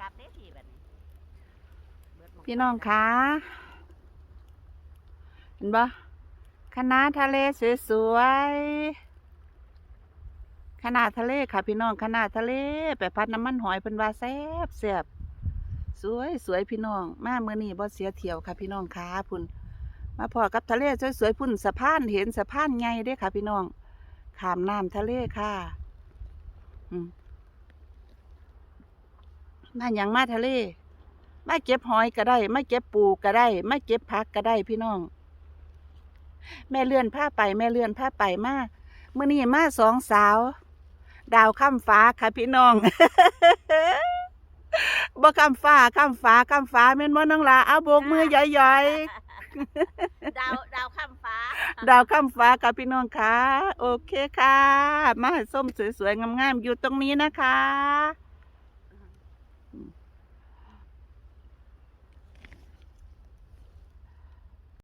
กลับได้ทีแบบนี้เบิดหม้พี่น้องคะเห็นบ่คณะทะเลสวยๆคณะทะเลค่ะ พี่น้องคณะทะเลไปพัดน้ำมันหอยเพิ่นว่าแซ่บแซ่บสวยสวยพี่น้องมาเมื่อนี้บ่เสียเที่ยวค่ะ พี่น้องคะพุ่นมาพอกับทะเลสวยๆพุ่นสะพานเห็นสะพานใหญ่เด้ค่ะ พี่น้องขามน้ำทะเลค่ะ อืม มาหยังมาทะเล มาเก็บหอยก็ได้ มาเก็บปูก็ได้ มาเก็บผักก็ได้พี่น้อง แม่เลื่อนผ้าไป แม่เลื่อนผ้าไปมาเมื่อนี้มาสองสาว ดาวข้ามฟ้าค่ะพี่น้องบ่ข้ามฟ้าข้ามฟ้าข้ามฟ้าแม่นบ่น้องหลาเอาโบกมือใหญ่ดาวดาวข้ามฟ้าๆดาวข้ามฟ้าค่ะพี่น้องค่ะ โอเคค่ะ มาให้ส้มสวยๆงามๆอยู่ตรงนี้นะคะ